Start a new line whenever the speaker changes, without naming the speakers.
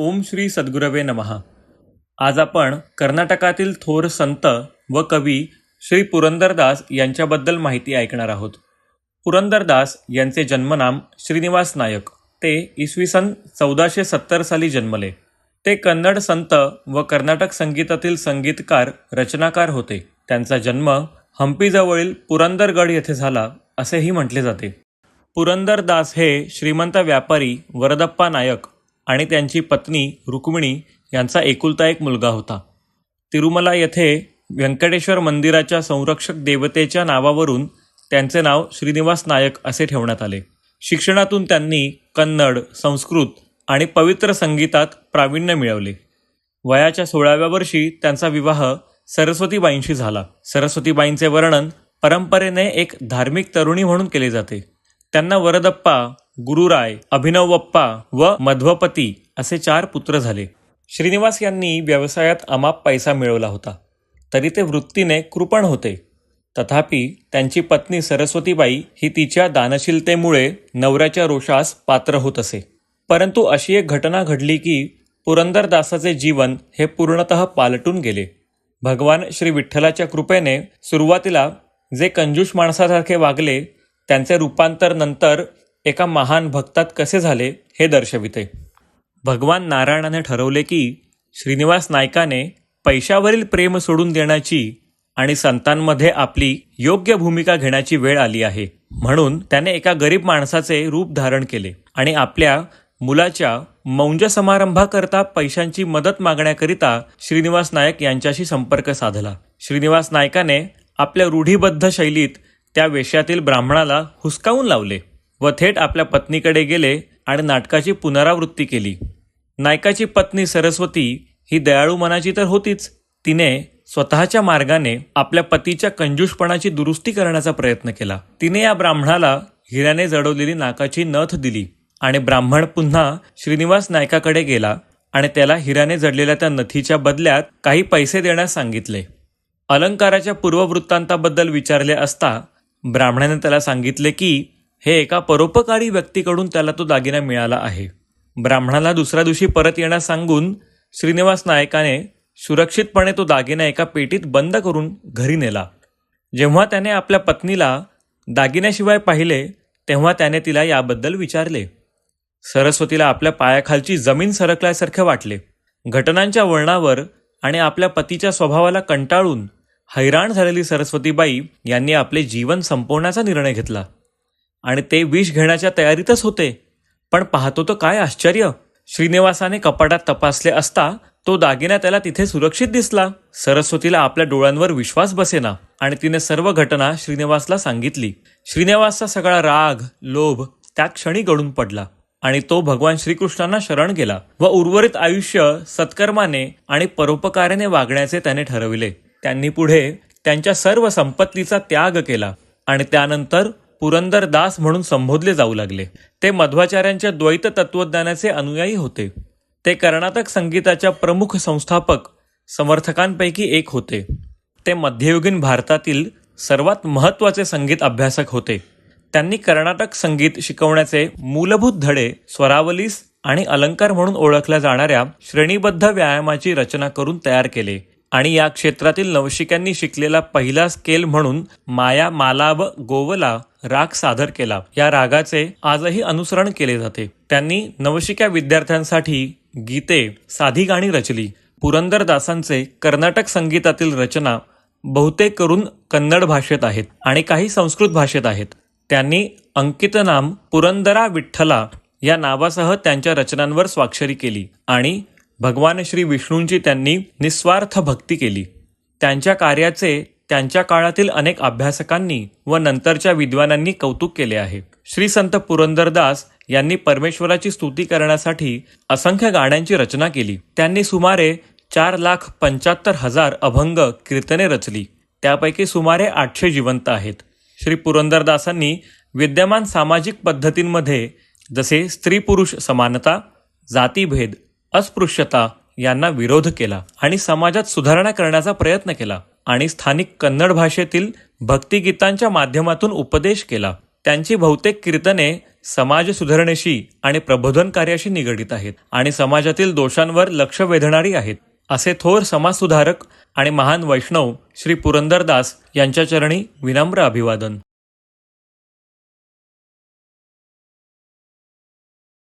ओम श्री सद्गुरवे नमः. आज आपण कर्नाटकातील थोर संत व कवी श्री पुरंदरदास यांच्याबद्दल माहिती ऐकणार आहोत. पुरंदरदास यांचे जन्मनाम श्रीनिवास नायक. ते इसवी सन चौदाशे सत्तर साली जन्मले. ते कन्नड संत व कर्नाटक संगीतातील संगीतकार रचनाकार होते. त्यांचा जन्म हम्पीजवळील पुरंदरगड येथे झाला असेही म्हटले जाते. पुरंदरदास हे श्रीमंत व्यापारी वरदप्पा नायक आणि त्यांची पत्नी रुक्मिणी यांचा एकुलता एक मुलगा होता. तिरुमला येथे व्यंकटेश्वर मंदिराच्या संरक्षक देवतेच्या नावावरून त्यांचे नाव श्रीनिवास नायक असे ठेवण्यात आले. शिक्षणातून त्यांनी कन्नड संस्कृत आणि पवित्र संगीतात प्रावीण्य मिळवले. वयाच्या सोळाव्या वर्षी त्यांचा विवाह सरस्वतीबाईंशी झाला. सरस्वतीबाईंचे वर्णन परंपरेने एक धार्मिक तरुणी म्हणून केले जाते. त्यांना वरदप्पा गुरुराय अभिनवप्पा व मध्वपती असे चार पुत्र झाले. श्रीनिवास यांनी व्यवसायात अमाप पैसा मिळवला होता. तरी ते वृत्तीने कृपण होते. तथापि त्यांची पत्नी सरस्वतीबाई ही तिच्या दानशीलतेमुळे नवऱ्याच्या रोषास पात्र होत असे. परंतु अशी एक घटना घडली की पुरंदरदासाचे जीवन हे पूर्णतः पालटून गेले. भगवान श्री विठ्ठलाच्या कृपेने सुरुवातीला जे कंजूष माणसासारखे वागले त्यांचे रूपांतर नंतर एका महान भक्तात कसे झाले हे दर्शविते. भगवान नारायणाने ठरवले की श्रीनिवास नायकाने पैशावरील प्रेम सोडून देण्याची आणि संतांमध्ये आपली योग्य भूमिका घेण्याची वेळ आली आहे. म्हणून त्याने एका गरीब माणसाचे रूप धारण केले आणि आपल्या मुलाच्या मौंज समारंभाकरता पैशांची मदत मागण्याकरिता श्रीनिवास नायक यांच्याशी संपर्क साधला. श्रीनिवास नायकाने आपल्या रूढीबद्ध शैलीत त्या वेशातील ब्राह्मणाला हुसकावून लावले व थेट आपल्या पत्नीकडे गेले आणि नाटकाची पुनरावृत्ती केली. नायकाची पत्नी सरस्वती ही दयाळू मनाची तर होतीच. तिने स्वतःच्या मार्गाने आपल्या पतीच्या कंजूषपणाची दुरुस्ती करण्याचा प्रयत्न केला. तिने या ब्राह्मणाला हिऱ्याने जडवलेली नाकाची नथ दिली आणि ब्राह्मण पुन्हा श्रीनिवास नायकाकडे गेला आणि त्याला हिऱ्याने जडलेल्या त्या नथीच्या बदल्यात काही पैसे देण्यास सांगितले. अलंकाराच्या पूर्ववृत्तांताबद्दल विचारले असता ब्राह्मणाने त्याला सांगितले की हे एका परोपकारी व्यक्तीकडून त्याला तो दागिना मिळाला आहे. ब्राह्मणाला दुसऱ्या दिवशी परत येण्यास सांगून श्रीनिवास नायकाने सुरक्षितपणे तो दागिना एका पेटीत बंद करून घरी नेला. जेव्हा त्याने आपल्या पत्नीला दागिन्याशिवाय पाहिले तेव्हा त्याने तिला याबद्दल विचारले. सरस्वतीला आपल्या पायाखालची जमीन सरकल्यासारखे वाटले. घटनांच्या वळणावर आणि आपल्या पतीच्या स्वभावाला कंटाळून हैराण झालेली सरस्वतीबाई यांनी आपले जीवन संपवण्याचा निर्णय घेतला. आणि ते विष घेण्याच्या तयारीतच होते. पण पाहतो तर काय आश्चर्य. श्रीनिवासाने कपाटात तपासले असता तो दागिना त्याला तिथे सुरक्षित दिसला. सरस्वतीला आपल्या डोळ्यांवर विश्वास बसेना आणि तिने सर्व घटना श्रीनिवासला सांगितली. श्रीनिवासचा सगळा राग लोभ त्या क्षणी गळून पडला आणि तो भगवान श्रीकृष्णांना शरण गेला व उर्वरित आयुष्य सत्कर्माने आणि परोपकाराने वागण्याचे त्याने ठरविले. त्यांनी पुढे त्यांच्या सर्व संपत्तीचा त्याग केला आणि त्यानंतर पुरंदरदास म्हणून संबोधले जाऊ लागले. ते मध्वाचार्यांच्या द्वैत तत्वज्ञानाचे अनुयायी होते. ते कर्नाटक संगीताच्या प्रमुख संस्थापक समर्थकांपैकी एक होते. ते मध्ययुगीन भारतातील सर्वात महत्त्वाचे संगीत अभ्यासक होते. त्यांनी कर्नाटक संगीत शिकवण्याचे मूलभूत धडे स्वरावलीस आणि अलंकार म्हणून ओळखल्या जाणाऱ्या श्रेणीबद्ध व्यायामाची रचना करून तयार केले. आणि या क्षेत्रातील नवशिक्यांनी शिकलेला पहिला स्केल म्हणून माया माला व गोवला राग सादर केला. या रागाचे आजही अनुसरण केले जाते. त्यांनी नवशिक्या विद्यार्थ्यांसाठी गीते साधी गाणी रचली. पुरंदरदासांचे कर्नाटक संगीतातील रचना बहुतेक करून कन्नड भाषेत आहेत आणि काही संस्कृत भाषेत आहेत. त्यांनी अंकित नाम पुरंदरा विठ्ठला या नावासह त्यांच्या रचनांवर स्वाक्षरी केली आणि भगवान श्री विष्णूंची त्यांनी निस्वार्थ भक्ती केली. त्यांच्या कार्याचे त्यांच्या काळातील अनेक अभ्यासकांनी व नंतरच्या विद्वानांनी कौतुक केले आहे. श्री संत पुरंदरदास यांनी परमेश्वराची स्तुती करण्यासाठी असंख्य गाण्यांची रचना केली. त्यांनी सुमारे चार लाख पंच्याहत्तर हजार अभंग कीर्तने रचली. त्यापैकी सुमारे आठशे जिवंत आहेत. श्री पुरंदरदासांनी विद्यमान सामाजिक पद्धतींमध्ये जसे स्त्री पुरुष समानता जातीभेद अस्पृश्यता यांना विरोध केला आणि समाजात सुधारणा करण्याचा प्रयत्न केला आणि स्थानिक कन्नड भाषेतील भक्तिगीतांच्या माध्यमातून उपदेश केला. त्यांची बहुतेक कीर्तने समाज सुधारणेशी आणि प्रबोधन कार्याशी निगडित आहेत आणि समाजातील दोषांवर लक्ष वेधणारी आहेत असे थोर समाजसुधारक आणि महान वैष्णव श्री पुरंदरदास यांच्या चरणी विनम्र अभिवादन.